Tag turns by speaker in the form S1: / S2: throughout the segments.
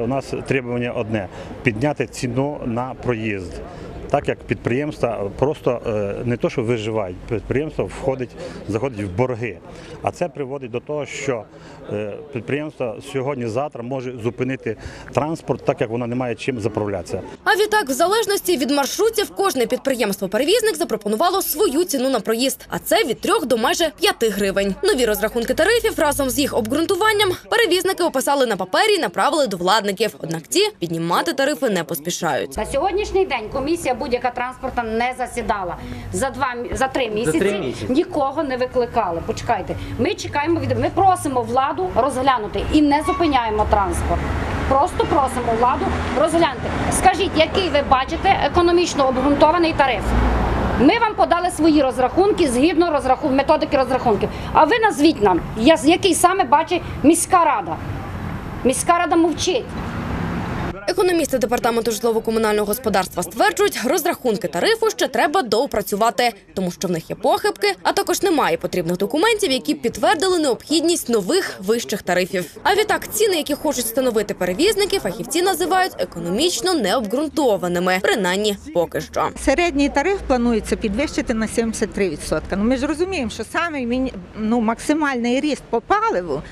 S1: У нас требування одне підняти ціну на проїзд. Так як підприємства просто е, не то, що виживають, підприємство входить, заходить в борги. А це приводить до того, що е, підприємство сьогодні-завтра може зупинити транспорт, так як воно не має чим заправлятися.
S2: А відтак, в залежності від маршрутів, кожне підприємство-перевізник запропонувало свою ціну на проїзд, а це від 3 до майже 5 гривень. Нові розрахунки тарифів разом з їх обґрунтуванням перевізники описали на папері і направили до владників. Однак ті піднімати тарифи не поспішають.
S3: На сьогоднішній день комісія будь-яка транспортна не засідала. За два за три місяці,
S4: три місяці.
S3: нікого не викликали. Почекайте, ми чекаємо від ми просимо владу розглянути і не зупиняємо транспорт. Просто просимо владу розглянути. Скажіть, який ви бачите економічно обґрунтований тариф? Ми вам подали свої розрахунки згідно розрахун... методики розрахунків. А ви назвіть нам, який саме бачить міська рада. Міська рада мовчить.
S2: Економісти департаменту житлово-комунального господарства стверджують, розрахунки тарифу ще треба доопрацювати, тому що в них є похибки, а також немає потрібних документів, які підтвердили необхідність нових вищих тарифів. А відтак ціни, які хочуть встановити перевізники, фахівці називають економічно необґрунтованими, принаймні поки що.
S5: Середній тариф планується підвищити на 73%. Ну, ми ж розуміємо, що саме ну, максимальний ріст по паливу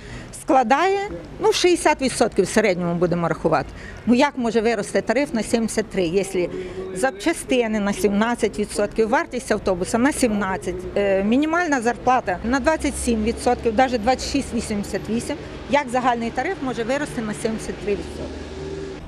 S5: складає ну, 60% в середньому будемо рахувати. Ну як може вирости тариф на 73%, якщо запчастини на 17%, вартість автобуса на 17%, е, мінімальна зарплата на 27%, навіть 26,88%, як загальний тариф може вирости на 73%?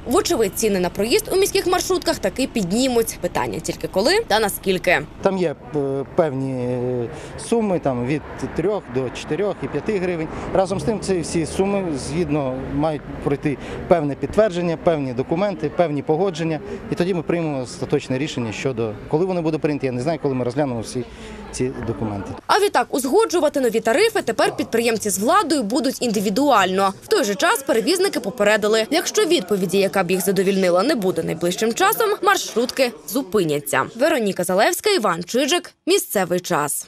S2: Вочевидь, ціни на проїзд у міських маршрутках таки піднімуть. Питання тільки коли та наскільки.
S4: Там є е, певні е, суми там, від 3 до 4 і 5 гривень. Разом з тим, ці всі суми згідно мають пройти певне підтвердження, певні документи, певні погодження. І тоді ми приймемо остаточне рішення щодо коли вони будуть прийняті. Я не знаю, коли ми розглянемо всі ці документи.
S2: А відтак узгоджувати нові тарифи тепер підприємці з владою будуть індивідуально. В той же час перевізники попередили, якщо відповіді, яка б їх задовільнила, не буде найближчим часом, маршрутки зупиняться. Вероніка Залевська, Іван Чижик. Місцевий час.